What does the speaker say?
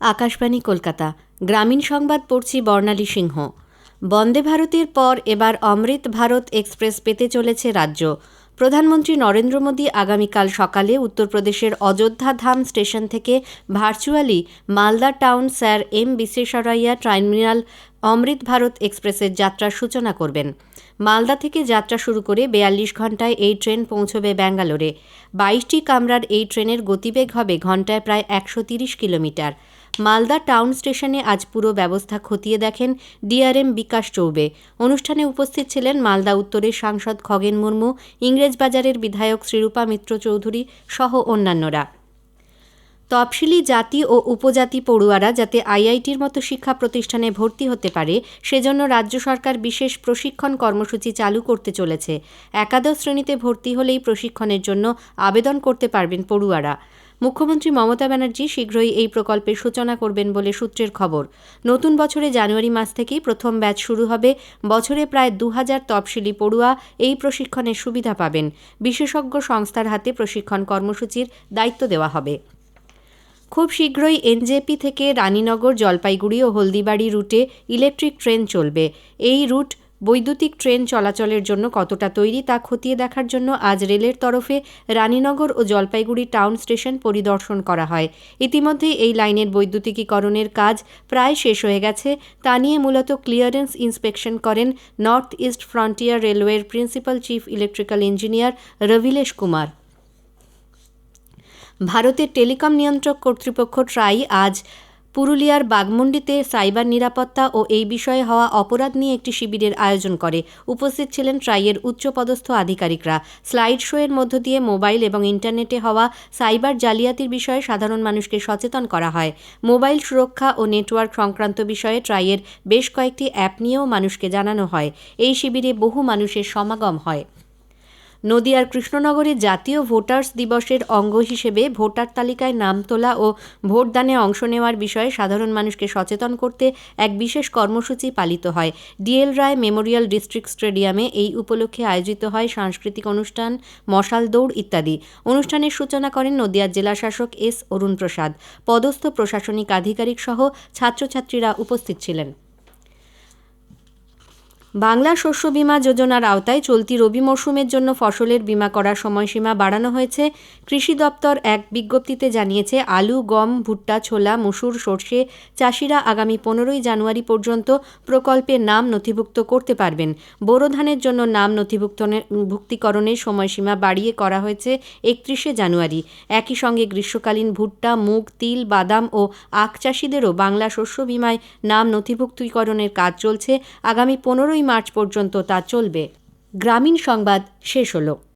আকাশবাণী, কলকাতা। গ্রামীণ সংবাদ পড়ছি বর্ণালী সিংহ। বন্দে ভারতের পর এবার অমৃত ভারত এক্সপ্রেস পেতে চলেছে রাজ্য। প্রধানমন্ত্রী নরেন্দ্র মোদী আগামীকাল সকালে উত্তরপ্রদেশের অযোধ্যা ধাম স্টেশন থেকে virtually Malda town sir M বিশ্বেশ্বরাইয়া terminal Amrit Bharat এক্সপ্রেসের যাত্রার সূচনা করবেন। মালদা থেকে যাত্রা শুরু করে বেয়াল্লিশ ঘন্টায় এই ট্রেন পৌঁছবে ব্যাঙ্গালোরে। বাইশটি কামরার এই ট্রেনের গতিবেগ হবে ঘন্টায় প্রায় একশো তিরিশ কিলোমিটার। মালদা টাউন স্টেশনে আজ পুরো ব্যবস্থা খতিয়ে দেখেন ডিআরএম বিকাশ চৌবে। অনুষ্ঠানে উপস্থিত ছিলেন মালদা উত্তরের সাংসদ খগেন মুর্মু, ইংরেজবাজারের বিধায়ক শ্রীরূপা মিত্র চৌধুরী সহ অন্যান্যরা। তফসিলি জাতি ও উপজাতি পড়ুয়ারা যাতে আইআইটির মতো শিক্ষা প্রতিষ্ঠানে ভর্তি হতে পারে, সেজন্য রাজ্য সরকার বিশেষ প্রশিক্ষণ কর্মসূচি চালু করতে চলেছে। একাদশ শ্রেণীতে ভর্তি হলেই প্রশিক্ষণের জন্য আবেদন করতে পারবেন পড়ুয়ারা। মুখ্যমন্ত্রী মমতা ব্যানার্জি শীঘ্রই এই প্রকল্পের সূচনা করবেন বলে সূত্রের খবর। নতুন বছরে জানুয়ারি মাস থেকেই প্রথম ব্যাচ শুরু হবে। বছরে প্রায় দু হাজার তফসিলি পড়ুয়া এই প্রশিক্ষণের সুবিধা পাবেন। বিশেষজ্ঞ সংস্থার হাতে প্রশিক্ষণ কর্মসূচির দায়িত্ব দেওয়া হবে। খুব শীঘ্রই এনজেপি থেকে রানীনগর, জলপাইগুড়ি ও হলদিবাড়ি রুটে ইলেকট্রিক ট্রেন চলবে। এই রুট বৈদ্যুতিক ট্রেন চলাচলের জন্য কতটা তৈরি তা খতিয়ে দেখার জন্য আজ রেলের তরফে রানীনগর ও জলপাইগুড়ি টাউন স্টেশন পরিদর্শন করা হয়। ইতিমধ্যেই এই লাইনের বৈদ্যুতিকীকরণের কাজ প্রায় শেষ হয়ে গেছে। তা নিয়ে মূলত ক্লিয়ারেন্স ইন্সপেকশন করেন নর্থ ইস্ট ফ্রন্টিয়ার রেলওয়ের principal chief electrical engineer Rabilesh Kumar. ভারতের টেলিকম নিয়ন্ত্রক কর্তৃপক্ষ ট্রাই আজ পুরুলিয়ার বাগমুন্ডিতে সাইবার নিরাপত্তা ও এই বিষয়ে হওয়া অপরাধ নিয়ে একটি শিবিরের আয়োজন করে। উপস্থিত ছিলেন ট্রাইয়ের উচ্চপদস্থ আধিকারিকরা। স্লাইড শোয়ের মধ্য দিয়ে মোবাইল এবং ইন্টারনেটে হওয়া সাইবার জালিয়াতির বিষয়ে সাধারণ মানুষকে সচেতন করা হয়। মোবাইল সুরক্ষা ও নেটওয়ার্ক সংক্রান্ত বিষয়ে ট্রাইয়ের বেশ কয়েকটি অ্যাপ নিয়েও মানুষকে জানানো হয়। এই শিবিরে বহু মানুষের সমাগম হয়। নদিয়ার কৃষ্ণনগরে জাতীয় ভোটার্স দিবসের অঙ্গ হিসেবে ভোটার তালিকায় নাম তোলা ও ভোটদানে অংশ নেওয়ার বিষয়ে সাধারণ মানুষকে সচেতন করতে এক বিশেষ কর্মসূচি পালিত হয়। ডিএল রায় মেমোরিয়াল ডিস্ট্রিক্ট স্টেডিয়ামে এই উপলক্ষে আয়োজিত হয় সাংস্কৃতিক অনুষ্ঠান, মশাল দৌড় ইত্যাদি। অনুষ্ঠানের সূচনা করেন নদিয়ার জেলাশাসক এস অরুণ প্রসাদ। পদস্থ প্রশাসনিক আধিকারিক সহ ছাত্রছাত্রীরা উপস্থিত ছিলেন। বাংলা শস্য বীমা যোজনার আওতায় চলতি রবি মরশুমের জন্য ফসলের বীমা করার সময়সীমা বাড়ানো হয়েছে। কৃষি দপ্তর এক বিজ্ঞপ্তিতে জানিয়েছে, আলু, গম, ভুট্টা, ছোলা, মসুর, সর্ষে চাষিরা আগামী পনেরোই জানুয়ারি পর্যন্ত প্রকল্পে নাম নথিভুক্ত করতে পারবেন। বোরো ধানের জন্য নাম নথিভুক্ত ভুক্তিকরণের সময়সীমা বাড়িয়ে করা হয়েছে একত্রিশে জানুয়ারি। একই সঙ্গে গ্রীষ্মকালীন ভুট্টা, মুগ, তিল, বাদাম ও আখ চাষিদেরও বাংলা শস্য বীমায় নাম নথিভুক্তিকরণের কাজ চলছে। আগামী পনেরোই মার্চ পর্যন্ত তা চলবে। গ্রামীণ সংবাদ শেষ হলো।